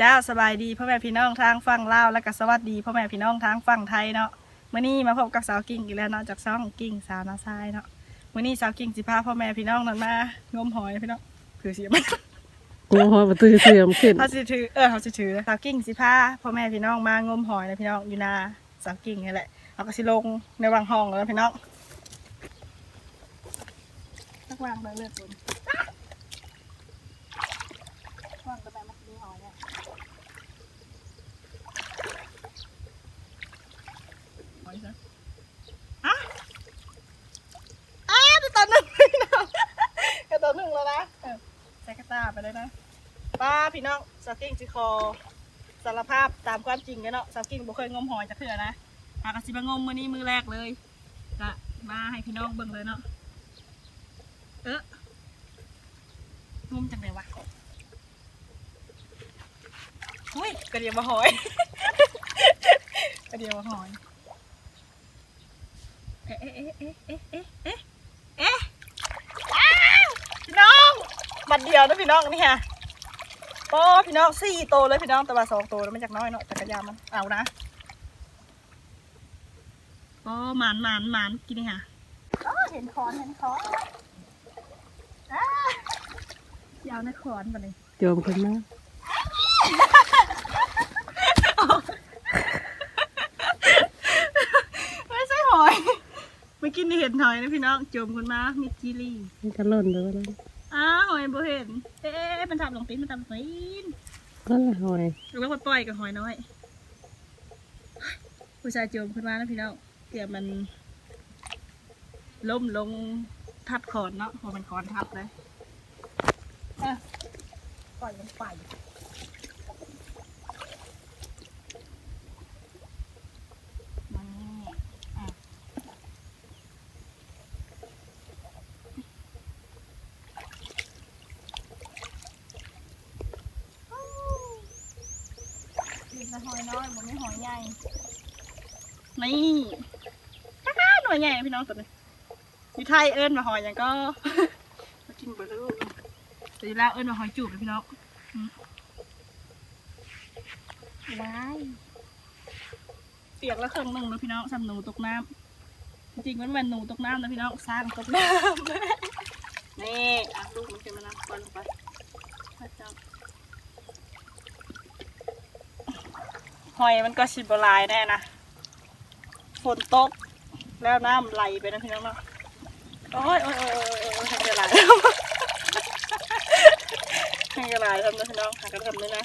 จ้าสบายดีพ่อแม่พี่น้องทางฝั่งลาวและก็สวัสดีพ่อแม่พี่น้องทางฝั่งไทยเนาะมื้อนี้มาพบกับสาวกิ่งอีกแล้วเนาะจากช่องกิ่งสาวนาซายเนาะมื้อนี้สาวกิ่งสิพาพ่อแม่พี่น้องนั่นมางมหอยพี่น้องคือเสียมันกูหอยประตูเสื่อมขึ้นเขาสิถือเออเขาสิถือสาวกิ่งสิพาพ่อแม่พี่น้องมางมหอยนะพี่น้องอยู่นาสาวกิ่งนี่แหละเอาก็สิลงในวังห้องแล้วพี่น้องสักวางเลยเลือดบนวางไปแบบมันมีหอยเนี่ย หอยซะอะอะจะตอนหนึ่งพี่น้องจะตอนหนึ่งแล้วนะเออใส่กระไรนะป้าพี่น้องสาวกิ้งสิคอสารภาพตามความจริงกันเนาะสาวกิ้งบ่เคยงมหอยจะเถื่อนะหากสิมางมมือนี้มือแรกเลยก็มาให้พี่น้องเบิ่งเลยเนาะเอองมจังไดวะอุ้ยกระเดียวมาหอยกระเดียวมาหอยเอ๊ะเอ๊ะเอ๊ะเอ๊ะเอ๊ะเอ๊ะอ้าวพี่น้องบัด เดียวนะพี่น้องนี่ค่ะโอ้พี่น้องสี่โตวเลยพี่น้องแต่ว่าสองโตวแล้วมันจากน้อยเนาะจักรยานมันเอานะโอ้หมานหมานหมานกินนี่ค่ะโอ้เห็นคอนเห็นคอนอ้ายาวนะคอนมาเลยโจมขึ้นมาไม่ใช่หอยเมื่อกี้นี่เห็นหอยนะพี่น้องจมคุณมามีจิลี่มันจะหล่นไปแล้วอ้าวห อยบ่เห็น เอ๊ะมันทำลงตีนมันทำตีนก็ละหอยหรือว่าปล่อยกับหอยน้อย ผู้ชายโจมขึ้นมานะพี่น้องเดี๋ยวมันล้มลงทับคอนเนาะพอมันคอนทับเลยอะปล่อยลงไปมานี่อะนี่จะ หอยน้อยผมไม่หอยใหญ่นี่ก้าหน่วยใหญ่พี่น้องตัวนี้อยู่ไทยเอิญมาหอยอย่างก็มากินเบอร์ลูกแต่อยู่แล้วเอิญมาหอยจูบเลยพี่น้องอืมว้ายเปียกแล้วเครื่องหนึ่งนะพี่น้องสำหนูตกน้ำจริงๆมันเป็นหนูตกน้ำนะพี่น้องสร้างตกน้ำนี่อะลูกมันขึ้นมานะปล่อยลงไปพระเจ้าห อยมันก็ชิบลายแน่นะฝนตกแล้วน้ำไหลไปนะพี่น้องเนาะโอ้ยโอ้ยโอ้ยโอ้ยโอ้ยทำจะไหลทำจะไหลทำนะพี่น้องหากันทำเลยนะ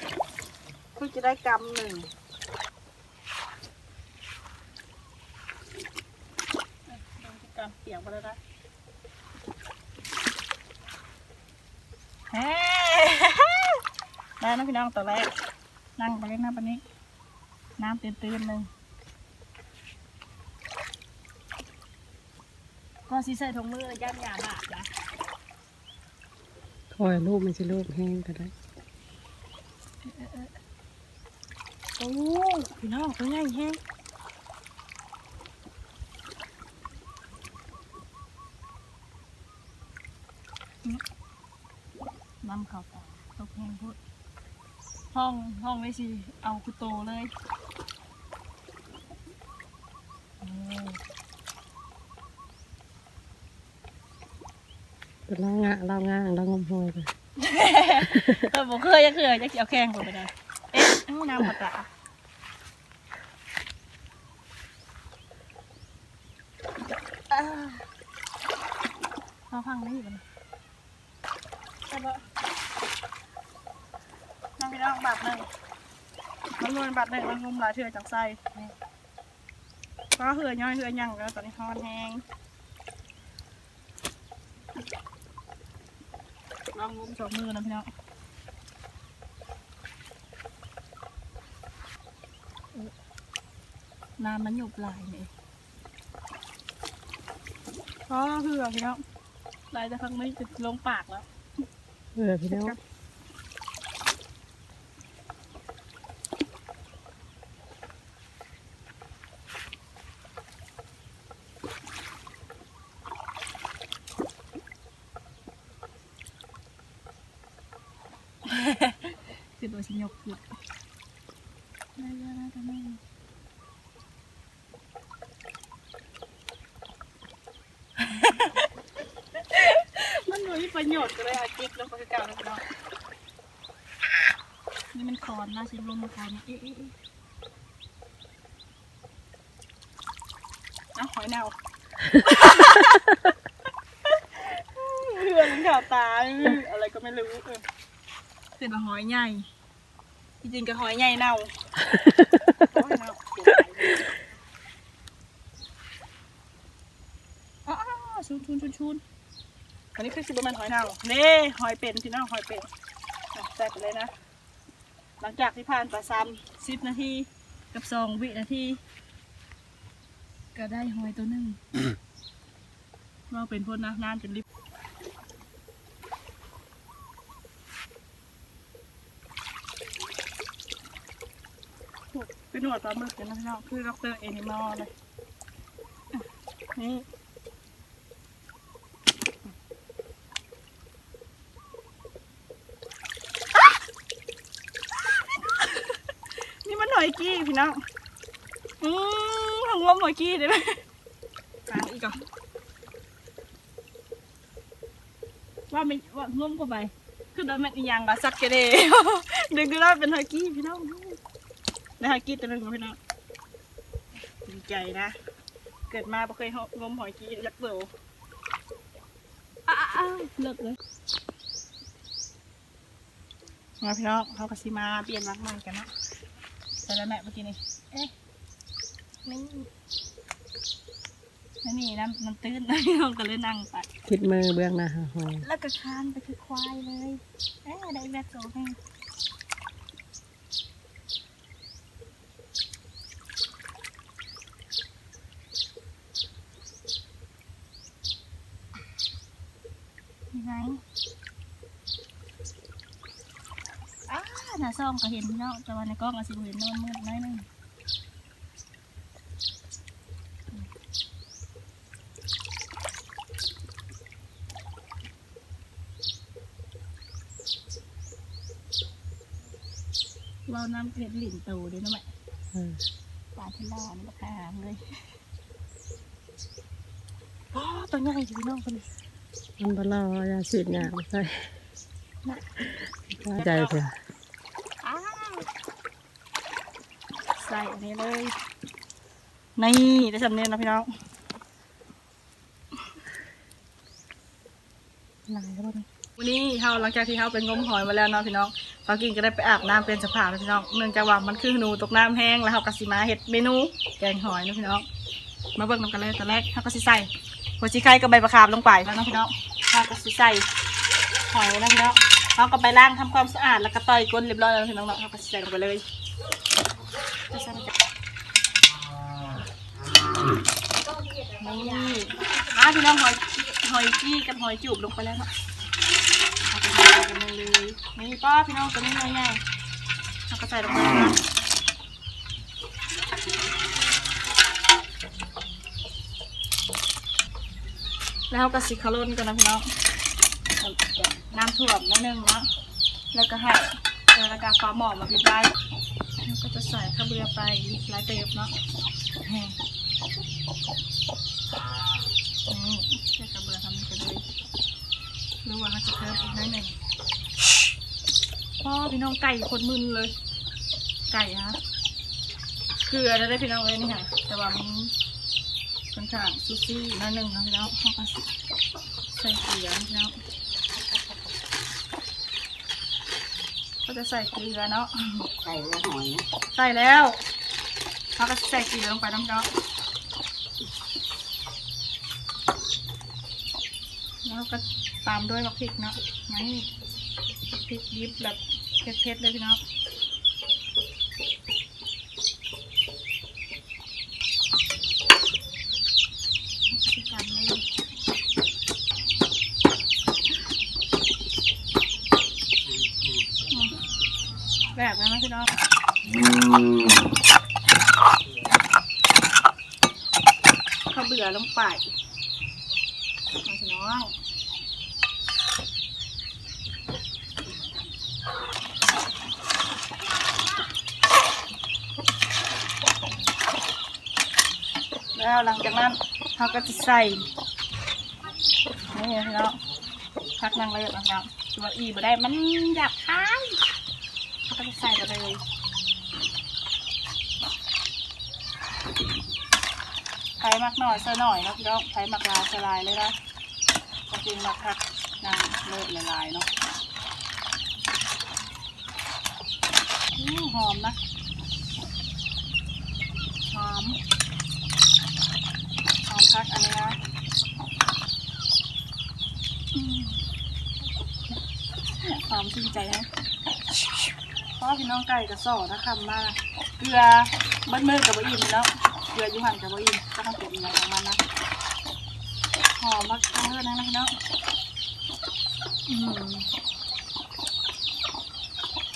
เพิ่งจะได้กำหนึ่งกำเปียกไปแล้วนะเฮ้ได้นะพี่น้องตัวแรกนั่งไปเลยนะปัน นี้น้ำตื่นๆหนึ่งก็สิใส่ถุงมือย่านยาบาดนะคอยลูกมันจะลูกแห้งก็ได้โอ้พี่น้องตัวใหญ่แฮงน้ำเขาตาตกแห้งพุดห้องห้องไว้สิ เอาคุโตเลย แต่ล่างะล่างางล่างมหอยไปเออผมเคยยังเคยจะเกี่ยวแข้งผมไปได้เอ๊ะน้ำเขาตาอ่าเอาพังไม่อยู่กันใช่ปะน้องพี่น้องบาทหนึ่งมันวนบาทหนึ่งมันงมหลายเถื่อจังไส้ก็เหือย่อยเหือยังแล้วตอนนี้ฮอนแห้ง ลองงมสองมือนะพี่น้องน้ำมันหยบหลายนี่ก็เหือพี่น้องหลายจะพังไม่จะลงปากแล้ว เออพี่น้อง คือตัวชิยกคือได้แล้วนะแต่ไม่ มันหนูมี ประโยชน์ก็เลยอาจิ๊บแล้วก็คือเก่าแล้วเนาะนี่มันคอนนะชิมลงมาคอนอีอีอีเอหอยเน่าเพื่อนข่าวตาอะไรก็ไม่รู้เออเป็นหอยใหญ่จริงๆก็หอยใหญ่เน่าหอยเน่าอ้าวชุนชุนชุนชุน อันนี้คือซิบมันหอยเน่าเน่หอยเป็นพี่น้องหอยเป็นอะแซ่บไปเลยนะ หลังจากที่ผ่านไปซ้ำสิบนาทีกับสองวินาทีก็ได้หอยตัวหนึ่งว่าเป็นพนนะนานจนริบเป็นหนวดปลาหมึกกันนะพี่น้องคือดรเอนิมอลเลยอะนี่ นี่มันหน่อยกี้พี่น้องอืมของงมหน่อยกี้ได้ไหมหาอีกก่อนว่าไม่ว่างมเข้าไปคือโดนแม่นอีหยังละสักเกเดดึงก็ได้เป็นหอยกี้พี่น้องได้หอยกี้ตัวนึงของพี่น้องดีใจนะ เกิดมาไม่เคยงมหอยกี้ยักษ์เบิวอ้าวเลิกเลยมาพี่น้องเขากสิมาเปลี่ยนรักใหม่กันเนาะแต่ละแม่เมื่อกี้นี่เอ๊ะนี่แล้วนี่น้ำน้ำตื้นพี่น้องก็เลยนั่งไปคิดมือเบื้องหน้าหาหอยแล้วก็คานไปคือควายเลยเอ๊ะได้แบกโซ่ให้ยังไงอ้าหน้าซ่อง ก็เห็นพี่น้องแต่ว่าในกล้องอาจจะเห็นมันมืดน้อยหนึงเราน้ำเห็ดหลินตูด้วยนะแม่เออปลาที่ล่านี่ราคาเลยอ๋อตัวใหญ่จริงน้องคนนี้มันบลอยาสีดยาใส่ใจเถอะ อ้าวใส่อันนี้เลยนี่ได้สำเนียงนะพี่น้องลายแล้วนี่วันนี้เราหลังจากที่เราไปงมหอยมาแล้วเนาะพี่น้องเรากินก็ได้ไปอาบน้ำเป็นสภาพแล้วพี่น้องเนื่องจากว่ามันคือหนูตกน้ำแห้งแล้วเราก็สิมาเห็ดเมนูแกงหอยนะพี่น้อง มาเบิ่งน้ำกันเลยตอนแรกเราก็สิใส่หัวชีไข่กับใบมะขามลงไปแล้วเนาะพี่น้องเราก็สิใส่หอยนะพี่น้องเราก็ไปล้างทำความสะอาดแล้วก็ต่อยก้นเรียบร้อยแล้วพี่น้องเนาะเราก็สิใส่ลงไปเลย จะใส่ลงไปนี่อะพี่น้องหอยหอยจี้กับหอยจูบลงไปแล้วเนาะเอาไปเลยกันเลยนี่ป้าพี่น้องตัวนี้ง่ายๆเราก็ใส่ลงไปเลยนะแล้วก็สิคาร่นกันนะพี่น้องน้ำท่วมนิดนึงเนาะแล้วก็ให้แล้วก็ฟ้าหมอกมาพิดได้ วก็จะใส่ข้าเบือไปหลายเติบเนาะแห้งนี่ใส่ข้าเบือทำไปเลยหรือว่าเขาจะเพิ่มอีกนิดหนึ่งพ่อพี่น้องไก่คนมึนเลย ไก่ฮะเกลือแล้วได้พี่น้องเลยนี่ค่ะ แต่ว่ามันค่อนข้างซูซี่นิดนึงนะพี่น้องเขาก็ใส่เกลือนะพี่น้อง ก็จะใส่เกลือเนาะใส่แล้วหอยนะใส่แล้วเขาก็ใส่เกลือลงไปน้ำเนาะแล้วก็ตามด้วยมะพริกเนาะนี่พริกดิบแบบเผ็ดๆเลยพี่น้อง แบบแล้วนะพี่น้องเขาเบื่อลงไปพี่น้องแล้วหลังจากนั้นเขาก็จะใส่นี่พี่น้องพักนั่งเลยนะครับตัวอีบ่ได้มันอยากทาน ก็จะใส่ไปเลยไผ่มักหน่อยเสหน่อยนะพี่น้องไผ่มักลายสลายเลยนะจริงมักคักนางเลิศละลายเนาะอือหอมนะหอมหอมพักอันนี้นะหอมชื่นใจนะ เพราะว่าพี่น้องไก่กระสอนะคำมาเกลือเบิ้ลเมื่อกับบะอิ่มแล้วเกลือยูหันกับบะอิ่มก็ต้องเก็บอย่างของมันนะหอมมากทั้งเลือดนะพี่น้องอืม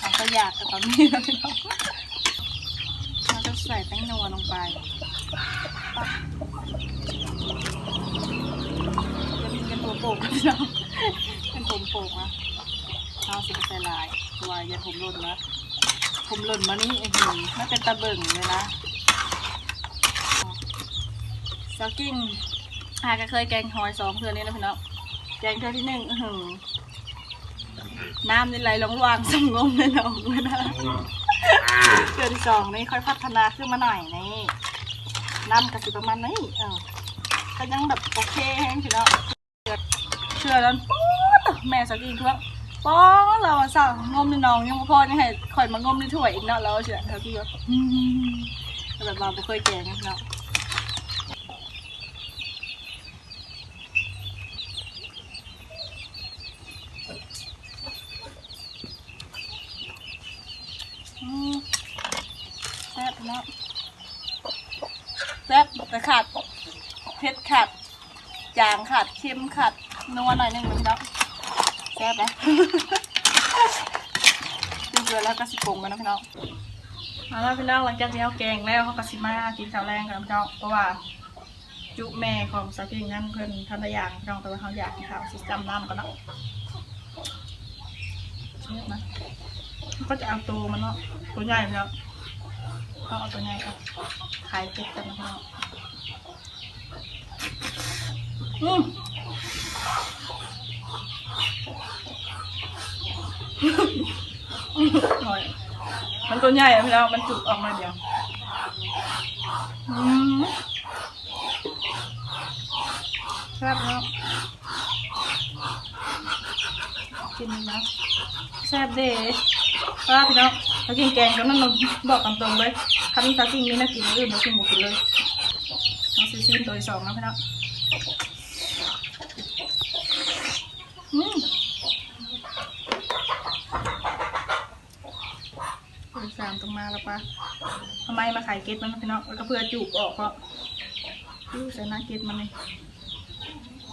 หอมก็อยากกับตอนนี้นะพี่น้องเราจะใส่แป้งนัวลงไปจะมีกันตัวโป่งพี่น้องเป็นผมโป่งนะเอาสิใส่ลายตัวย่าผมหล่นนะผ มหล่นมานี่ไอ้หีไม่เป็นตะเบิ่งเลยนะสกิ้งอาก็เคยแกงหอยสองเทือนี้นะพี่น้องแกงเทือที่หนึ่งอื้อหือน้ำนี่ไหลลงวางสงงเลยน้องเลยนะเทือที่สองนี่ค่อยพัฒนาขึ้นมาหน่อยนี่น้ำกระสิประมาณนี้เออก็ยังแบบโอเคแห้งพี่น้องเชื่อแล้วป๊อดแม่สักอีกครับ ป๊อดเราอะสั่งงมในหนองยังบ่พอยังให้ข่อยมางมในถ้วยอีกเนาะแล้วเชื่อเท่าที่แบบอืมแบบเราบ่เคยแกงเนาะอืมแซ่บเนาะแซ่บแต่ขาดเผ็ดขัดจางขัดเค็มขัดนัวหน่อยหนึงนะพี่น้องแซ่บนะเดือดแล้วก็สิปรุงกันนะพี่น้องเอาละพี่น้องหลังจากที่เขาแกงแล้วเขาก็สิมากินข้าวแรงกันพี่น้องเพราะว่าจุแม่ของสาวพิงนั่นเพิ่นทำได้อย่างพี่น้องแต่ว่าเขาอยากกินข้าวสิจำน้ำก่อนเนาะเนี่ยนะเขาก็จะเอาตัวมันเนาะตัวใหญ่พี่น้องเขาเอาตัวใหญ่ครับขายเก็บกันนะพี่น้องอืม หน่อยมันตัวใหญ่อะพี่แล้วมันจุกออกมาเดียวอืมแซ่บแล้วกินนะแซ่บเด้ป้าพี่น้องถ้ากินแกงก็นั่นเราบอกตามตรงเลยถ้ามีตากินมีน่ากินอื่นเรากินหมดกินเลยเอาซีซีนตัวที่สองนะพี่น้องอืม ตรงมาแล้วปะทำไมมาขายเก็ตมันนะพี่น้องแล้วก็เพื่อจูบออกเพราะจูบใส่หน้าเก็ตมันเลย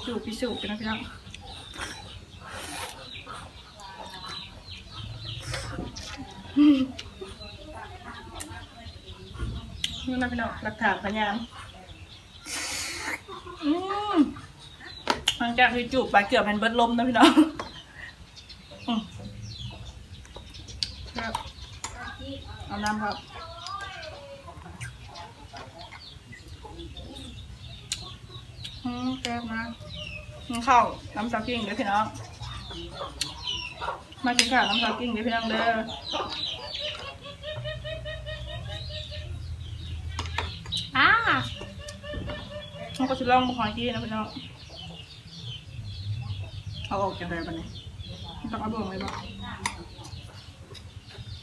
จูบพิสูจน์กันนะพี่น้องนี่นะพี่น้องหลักฐานพยานอืมหลังจากที่จูบไปเกือบเป็นเบิดลมนะพี่น้องอืมครับ เอาน้ำครับอืมแซ่บนะกินข้าวน้ำซากิ้งเด้อพี่น้อง มากินข้าวน้ำซากิ้งเด้อพี่น้องเด้ออ่ามันก็จะลองบุคอยกี้นะพี่น้อง เอาออกจากแบบนี้ต้องเอาบ่วงเลยบ่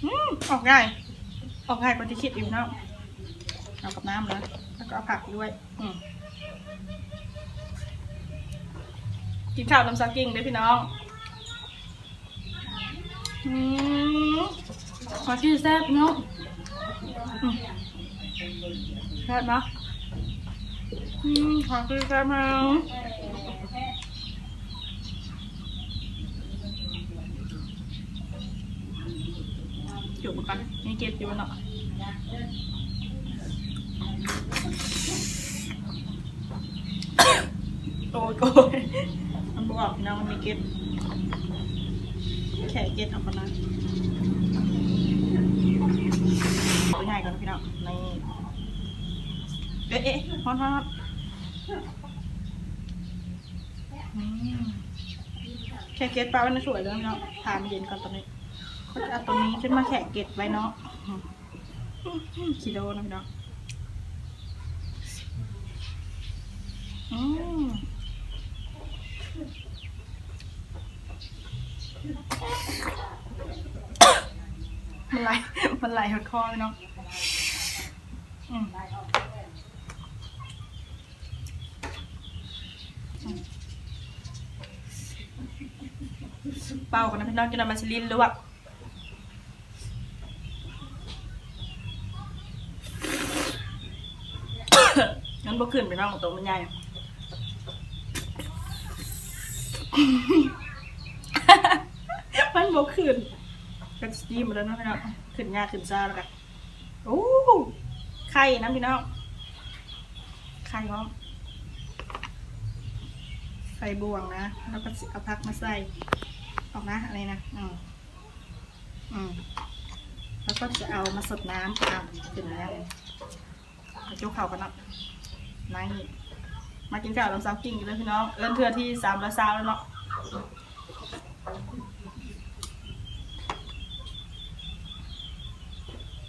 อืมออกง่าย ออกง่ายกว่าที่คิดอยู่เนาะเอากับน้ำเลยแล้วก็เอาผักด้วย อืกินข้าวน้ำซากิ้งด้วยพี่น้องอืมมากินแซ่บเนาะแซ่บเนาะอืมขอกินแซ่บเนาะ อยู่เหมือนกันมีเก็บอยู่เนาะโอ้ยโอ้ยมันบอกพี่น้องมันไมีเก็บแค่เก็บเอาไปนะตัวใหญ่ก่อนพี่น้องในเอ๊ะเอ๊ะฮอนฮอนฮอนอืมแค่เก็ตปลาวันนนสวยเลยเนาะทานเย็นก่อนตอนนี้ ก็จะเอาตัวนี้ขึ้นมาแข่เกตไว้เนาะกิโลนะพี่น้องอืมมันไหลมันไหลหดคอเลยเนาะอืมเป่ากันนะพี่น้องกินน้ำมันสลินหรือว่า งั้นบ่ขึ้นไปน้องของตัวมันใหญ่มันบ่ขึ้นกันสตีมมาแล้วนะพี่น้องขึ้นยากขึ้นซาแล้วกันโอ้ไข่นะพี่น้องไข่พร้อมใส่บวงนะ แล้วก็สิเอาพักมาใส่ ออกนะอะไรนะอืมอืมแล้วก็จะเอามาสดน้ำอะถึงแล้วมาจุกเข่ากันเนาะ นี่มากินข้าวลำซาวกิ้งกันเลยพี่น้อง เอิ้นเทือที่สามละซาวแล้วเนาะ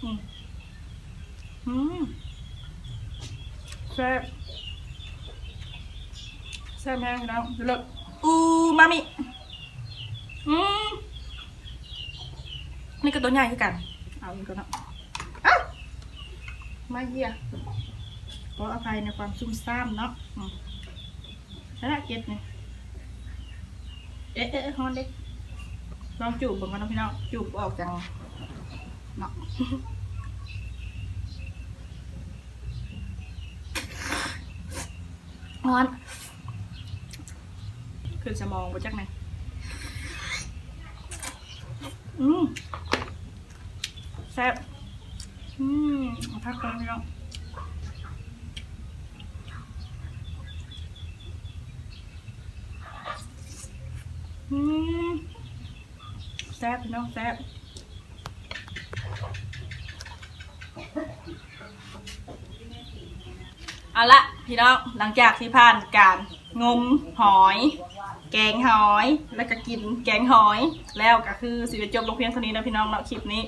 อืมอืมแซ่บแซ่บแห้งพี่น้องเลิศอูมามิอืมนี่ก็ตัวใหญ่คือกัน เอาอีกก่อนเนาะอ้าวมาเหี้ย ขออภัยในความซุ่มซ่ามเนาะอืมแล้วละเก็ดเนี่ยเอ๊ะเอ๊ะฮอนเด็กลองจูบเบิ่งกันเนาะพี่น้องจูบออกจังเนาะฮอนขึ้นสมองไปจักไหนอืมแซ่บอืมเอาพักก่อนพี่น้อง อืมแซ่บพี่น้องแซ่บเอาละพี่น้องหลังจากที่ผ่านการงมหอย แกงหอย แล้วก็กินแกงหอย แล้วก็คือสิจะจบลงเพียงเท่านี้นะพี่น้องเนาะคลิปนี้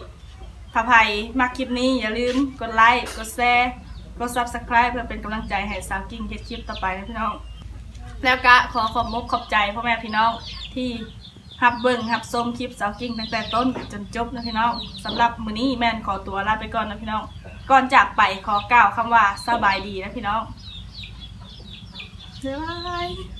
ถ้าใครมาคลิปนี้อย่าลืมกดไลค์กดแชร์กด subscribe เพื่อเป็นกำลังใจให้สาวกิ้งเฮ็ดคลิปต่อไปนะพี่น้อง แล้วก็ขอขอบมกขอบใจพ่อแม่พี่น้อง ที่รับเบิ่งรับชมคลิปสาวกิ้งตั้งแต่ต้นจนจบนะพี่น้องสำหรับมื้อนี้แม่นขอตัวลาไปก่อนนะพี่น้อง ก่อนจากไปขอกล่าวคำว่าสบายดีนะพี่น้องบ๊ายบาย